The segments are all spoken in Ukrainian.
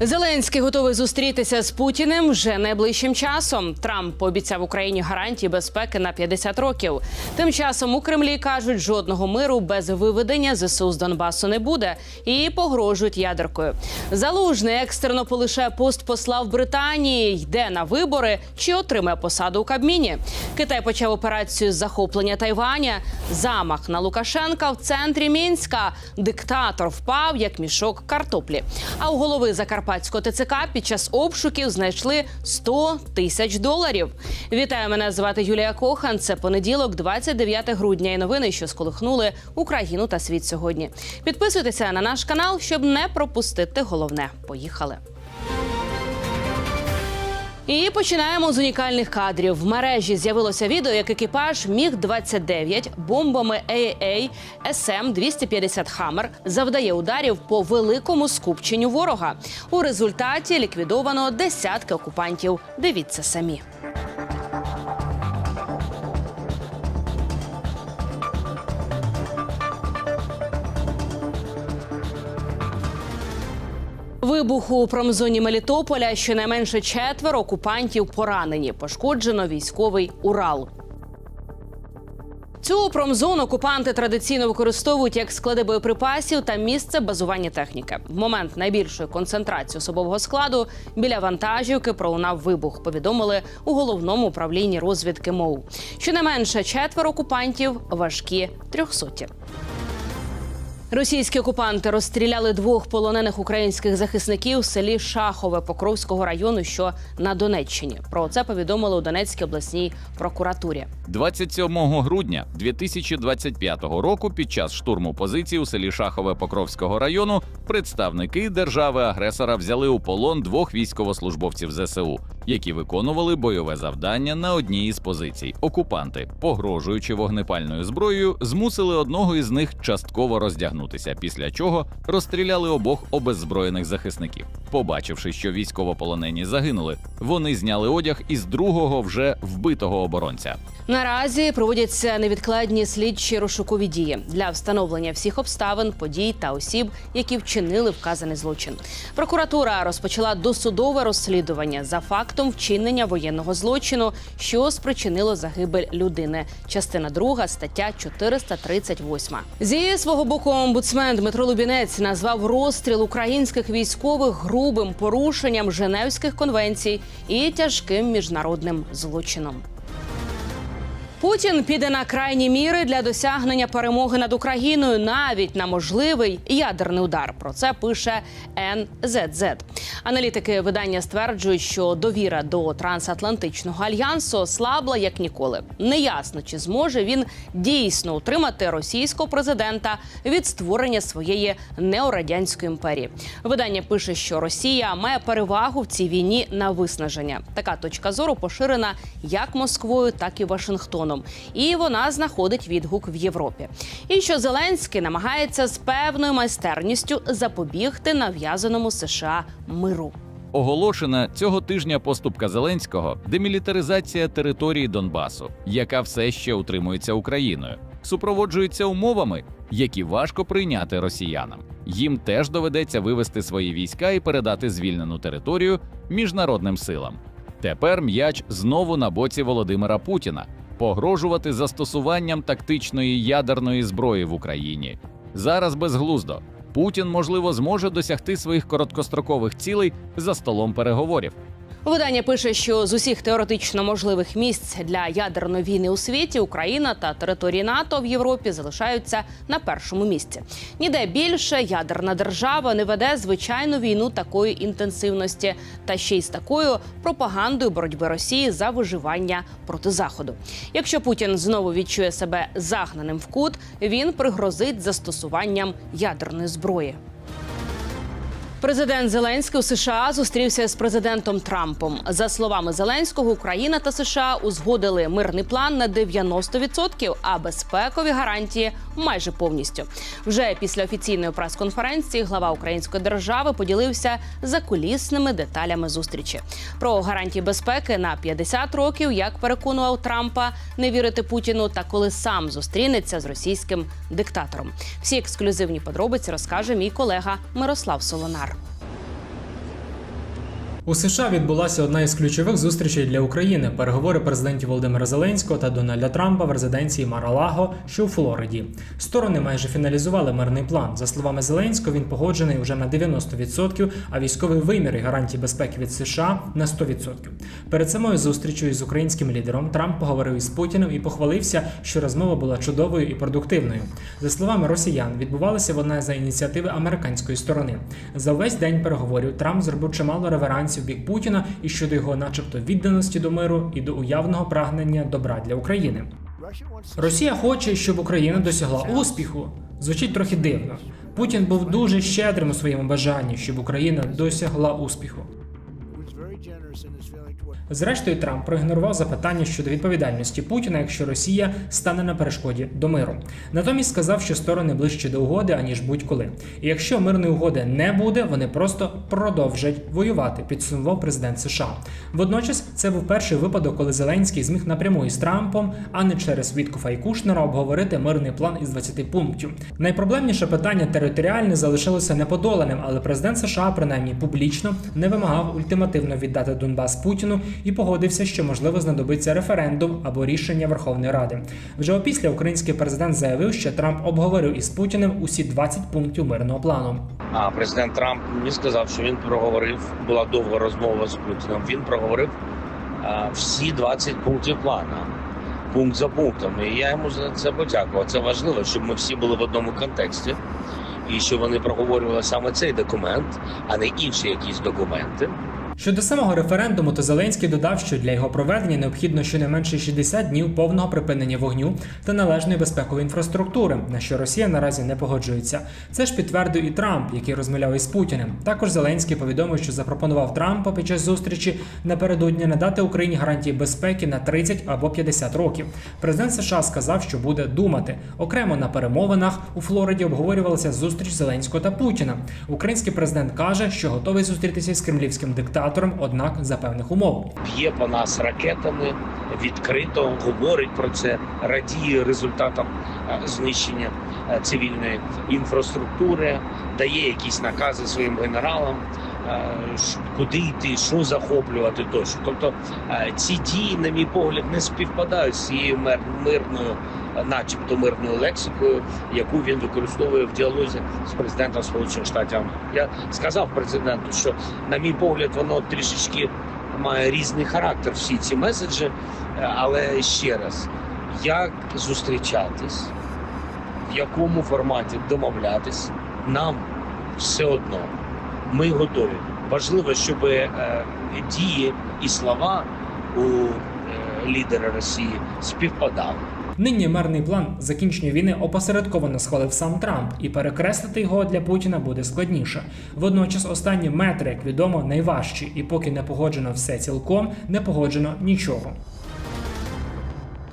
Зеленський готовий зустрітися з Путіним вже найближчим часом. Трамп пообіцяв Україні гарантії безпеки на 50 років. Тим часом у Кремлі кажуть, жодного миру без виведення ЗСУ з Донбасу не буде і погрожують ядеркою. Залужний екстрено полишає пост посла в Британії, йде на вибори чи отримає посаду у Кабміні. Китай почав операцію з захоплення Тайваня. Замах на Лукашенка в центрі Мінська. Диктатор впав як мішок картоплі. А у голови Закарпатського ТЦК під час обшуків знайшли 100 тисяч доларів. Вітаю, мене звати Юлія Кохан. Це понеділок, 29 грудня. І новини, що сколихнули Україну та світ сьогодні. Підписуйтеся на наш канал, щоб не пропустити головне. Поїхали. І починаємо з унікальних кадрів. В мережі з'явилося відео, як екіпаж міг 29 бомбами AA SM 250 Хаммер завдає ударів по великому скупченню ворога. У результаті ліквідовано десятки окупантів. Дивіться самі. Вибух у промзоні Мелітополя щонайменше четверо окупантів поранені. Пошкоджено військовий Урал. Цю промзону окупанти традиційно використовують як склади боєприпасів та місце базування техніки. В момент найбільшої концентрації особового складу біля вантажівки пролунав вибух. Повідомили у головному управлінні розвідки МОУ. Щонайменше четверо окупантів важкі трьохсоті. Російські окупанти розстріляли двох полонених українських захисників в селі Шахове Покровського району, що на Донеччині. Про це повідомили у Донецькій обласній прокуратурі. 27 грудня 2025 року під час штурму позицій у селі Шахове Покровського району представники держави-агресора взяли у полон двох військовослужбовців ЗСУ, які виконували бойове завдання на одній із позицій. Окупанти, погрожуючи вогнепальною зброєю, змусили одного із них частково роздягнутися, після чого розстріляли обох обеззброєних захисників. Побачивши, що військовополонені загинули, вони зняли одяг із другого вже вбитого оборонця. Наразі проводяться невідкладні слідчі розшукові дії для встановлення всіх обставин, подій та осіб, які вчинили вказаний злочин. Прокуратура розпочала досудове розслідування за фактом вчинення воєнного злочину, що спричинило загибель людини. Частина 2, стаття 438. Зі свого боку омбудсмен Дмитро Лубінець назвав розстріл українських військових грубим порушенням Женевських конвенцій і тяжким міжнародним злочином. Путін піде на крайні міри для досягнення перемоги над Україною, навіть на можливий ядерний удар. Про це пише НЗЗ. Аналітики видання стверджують, що довіра до трансатлантичного альянсу слабла як ніколи. Неясно, чи зможе він дійсно утримати російського президента від створення своєї неорадянської імперії. Видання пише, що Росія має перевагу в цій війні на виснаження. Така точка зору поширена як Москвою, так і Вашингтоном. І вона знаходить відгук в Європі. І що Зеленський намагається з певною майстерністю запобігти нав'язаному США миру. Оголошена цього тижня поступка Зеленського демілітаризація території Донбасу, яка все ще утримується Україною, супроводжується умовами, які важко прийняти росіянам. Їм теж доведеться вивести свої війська і передати звільнену територію міжнародним силам. Тепер м'яч знову на боці Володимира Путіна погрожувати застосуванням тактичної ядерної зброї в Україні. Зараз безглуздо. Путін, можливо, зможе досягти своїх короткострокових цілей за столом переговорів. Видання пише, що з усіх теоретично можливих місць для ядерної війни у світі Україна та території НАТО в Європі залишаються на першому місці. Ніде більше ядерна держава не веде звичайну війну такої інтенсивності, та ще й з такою пропагандою боротьби Росії за виживання проти заходу. Якщо Путін знову відчує себе загнаним в кут, він пригрозить застосуванням ядерної зброї. Президент Зеленський у США зустрівся з президентом Трампом. За словами Зеленського, Україна та США узгодили мирний план на 90%, а безпекові гарантії майже повністю. Вже після офіційної прес-конференції глава української держави поділився закулісними деталями зустрічі про гарантії безпеки на 50 років, як переконував Трампа не вірити Путіну, та коли сам зустрінеться з російським диктатором. Всі ексклюзивні подробиці розкаже мій колега Мирослав Солонар. У США відбулася одна із ключових зустрічей для України переговори президентів Володимира Зеленського та Дональда Трампа в резиденції Мар-а-Лаго, що у Флориді. Сторони майже фіналізували мирний план. За словами Зеленського, він погоджений вже на 90%, а військовий вимір і гарантії безпеки від США на 100%. Перед самою зустрічю з українським лідером Трамп поговорив із Путіним і похвалився, що розмова була чудовою і продуктивною. За словами росіян, відбувалася вона за ініціативи американської сторони. За весь день переговорів Трамп зробив чимало реверансів в бік Путіна і щодо його, начебто, відданості до миру і до уявного прагнення добра для України. Росія хоче, щоб Україна досягла успіху. Звучить трохи дивно. Путін був дуже щедрим у своєму бажанні, щоб Україна досягла успіху. Зрештою, Трамп проігнорував запитання щодо відповідальності Путіна, якщо Росія стане на перешкоді до миру. Натомість сказав, що сторони ближче до угоди, аніж будь-коли. І якщо мирної угоди не буде, вони просто продовжать воювати. Підсумував президент США. Водночас це був перший випадок, коли Зеленський зміг напряму із Трампом, а не через Віткофа і Кушнера обговорити мирний план із 20 пунктів. Найпроблемніше питання територіальне залишилося неподоланим, але президент США, принаймні публічно, не вимагав ультимативно віддати Донбас Путіну і погодився, що можливо знадобиться референдум або рішення Верховної Ради. Вже опісля український президент заявив, що Трамп обговорив із Путіним усі 20 пунктів мирного плану. А президент Трамп мені сказав, що він проговорив. Була довга розмова з Путіним. Він проговорив а, всі 20 пунктів плану, пункт за пунктом. І я йому за це подякував. Це важливо, щоб ми всі були в одному контексті, і що вони проговорювали саме цей документ, а не інші якісь документи. Щодо самого референдуму, то Зеленський додав, що для його проведення необхідно щонайменше 60 днів повного припинення вогню та належної безпекової інфраструктури, на що Росія наразі не погоджується. Це ж підтвердив і Трамп, який розмовляв із Путіним. Також Зеленський повідомив, що запропонував Трампа під час зустрічі напередодні надати Україні гарантії безпеки на 30 або 50 років. Президент США сказав, що буде думати. Окремо на перемовинах у Флориді обговорювалася зустріч Зеленського та Путіна. Український президент каже, що готовий зустрітися з кремлівським диктатором, однак за певних умов. Б'є по нас ракетами відкрито, говорить про це, радіє результатам е, знищення е, цивільної інфраструктури, дає якісь накази своїм генералам, куди йти, що захоплювати тощо. Тобто е, ці дії, на мій погляд, не співпадають з цією мирною, е, начебто мирною лексикою, яку він використовує в діалозі з президентом Сполучених Штатів. Я сказав президенту, що на мій погляд, воно трішечки має різний характер. Всі ці меседжі, Е, але ще раз, як зустрічатись, в якому форматі домовлятись, нам все одно. Ми готові. Важливо, щоб е, дії і слова у е, лідера Росії співпадали. Нині мирний план закінчення війни опосередковано схвалив сам Трамп, і перекреслити його для Путіна буде складніше. Водночас останні метри, як відомо, найважчі, і поки не погоджено все цілком, не погоджено нічого.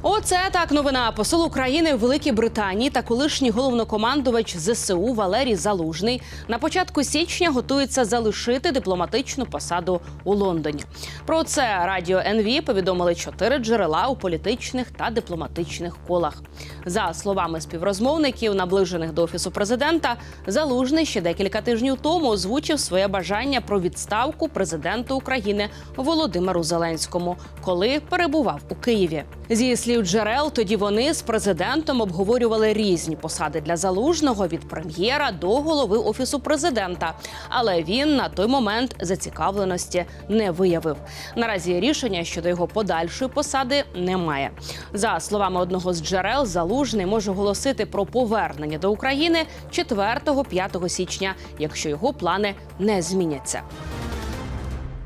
Оце так новина. Посол України в Великій Британії та колишній головнокомандувач ЗСУ Валерій Залужний на початку січня готується залишити дипломатичну посаду у Лондоні. Про це радіо НВ повідомили чотири джерела у політичних та дипломатичних колах. За словами співрозмовників, наближених до офісу президента, Залужний ще декілька тижнів тому озвучив своє бажання про відставку президенту України Володимиру Зеленському, коли перебував у Києві. Зі слів джерел, тоді вони з президентом обговорювали різні посади для залужного від прем'єра до голови офісу президента. Але він на той момент зацікавленості не виявив. Наразі рішення щодо його подальшої посади немає. За словами одного з джерел, залужний може оголосити про повернення до України 4-5 січня, якщо його плани не зміняться.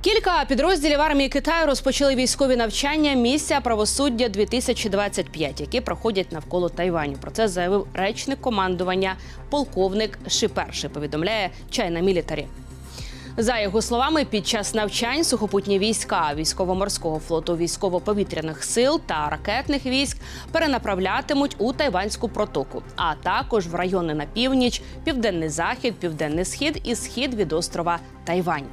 Кілька підрозділів армії Китаю розпочали військові навчання місця правосуддя 2025, які проходять навколо Тайваню. Про це заявив речник командування полковник Шиперший. Повідомляє Чайна Мілітарі. За його словами, під час навчань сухопутні війська військово-морського флоту військово-повітряних сил та ракетних військ перенаправлятимуть у Тайванську протоку, а також в райони на північ, південний захід, південний схід і схід від острова Тайвань.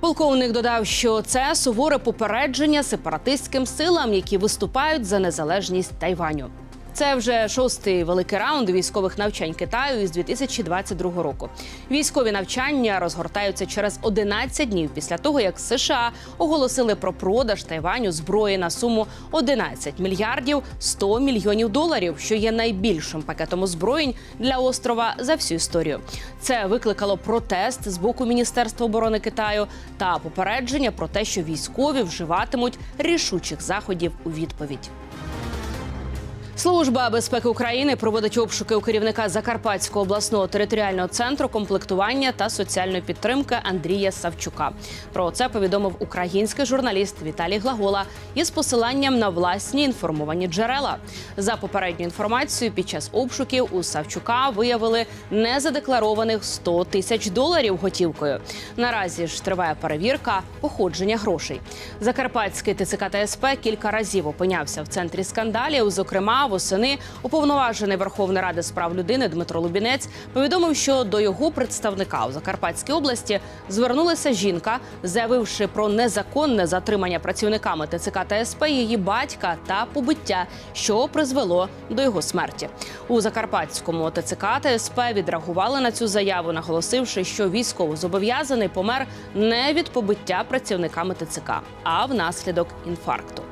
Полковник додав, що це суворе попередження сепаратистським силам, які виступають за незалежність Тайваню. Це вже шостий великий раунд військових навчань Китаю із 2022 року. Військові навчання розгортаються через 11 днів після того, як США оголосили про продаж Тайваню зброї на суму 11 мільярдів 100 мільйонів доларів, що є найбільшим пакетом озброєнь для острова за всю історію. Це викликало протест з боку Міністерства оборони Китаю та попередження про те, що військові вживатимуть рішучих заходів у відповідь. Служба безпеки України проводить обшуки у керівника Закарпатського обласного територіального центру комплектування та соціальної підтримки Андрія Савчука. Про це повідомив український журналіст Віталій Глагола із посиланням на власні інформовані джерела. За попередньою інформацією, під час обшуків у Савчука виявили незадекларованих 100 тисяч доларів готівкою. Наразі ж триває перевірка походження грошей. Закарпатський ТЦК та СП кілька разів опинявся в центрі скандалів. Зокрема, восени уповноважений Верховної Ради з прав людини Дмитро Лубінець повідомив, що до його представника у Закарпатській області звернулася жінка, заявивши про незаконне затримання працівниками ТЦК та СП її батька та побиття, що призвело до його смерті. У Закарпатському ТЦК та СП відреагували на цю заяву, наголосивши, що військовозобов'язаний помер не від побиття працівниками ТЦК, а внаслідок інфаркту.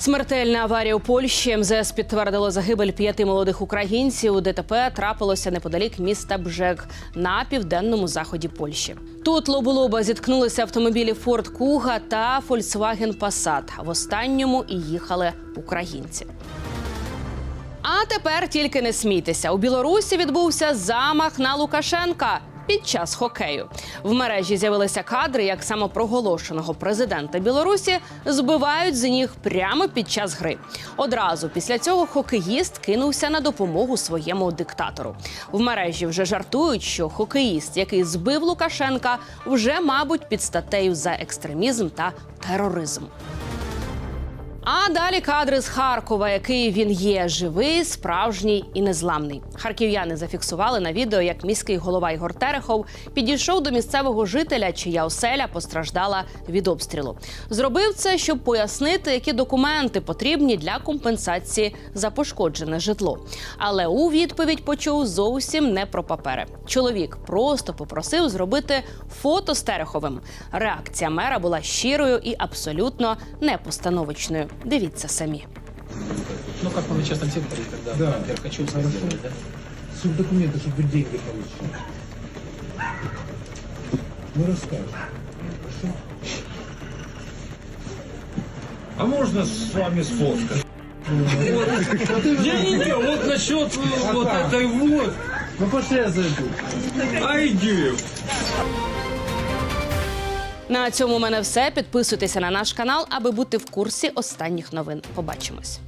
Смертельна аварія у Польщі МЗС підтвердило загибель п'яти молодих українців. ДТП трапилося неподалік міста Бжек на південному заході Польщі. Тут лоболоба зіткнулися автомобілі Форд Куга та Volkswagen Passat. В останньому і їхали українці. А тепер тільки не смійтеся. У Білорусі відбувся замах на Лукашенка. Під час хокею в мережі з'явилися кадри, як самопроголошеного президента Білорусі збивають з ніг прямо під час гри. Одразу після цього хокеїст кинувся на допомогу своєму диктатору. В мережі вже жартують, що хокеїст, який збив Лукашенка, вже, мабуть, під статтею за екстремізм та тероризм. А далі кадри з Харкова, який він є живий, справжній і незламний. Харків'яни зафіксували на відео, як міський голова Ігор Терехов підійшов до місцевого жителя, чия оселя постраждала від обстрілу. Зробив це, щоб пояснити, які документи потрібні для компенсації за пошкоджене житло. Але у відповідь почув зовсім не про папери. Чоловік просто попросив зробити фото з Тереховим. Реакція мера була щирою і абсолютно непостановочною. Дивіться самі. Ну як ми часто всім коли да. я хочу хорошо. да? Суд документы, чтобы вы деньги получили. Мы расскажем. Хорошо? А можно с вами сфоткать? Я не не, вот насчет вот этой вот. Ну пошли я зайду. Айди. На цьому у мене все. Підписуйтеся на наш канал, аби бути в курсі останніх новин. Побачимось.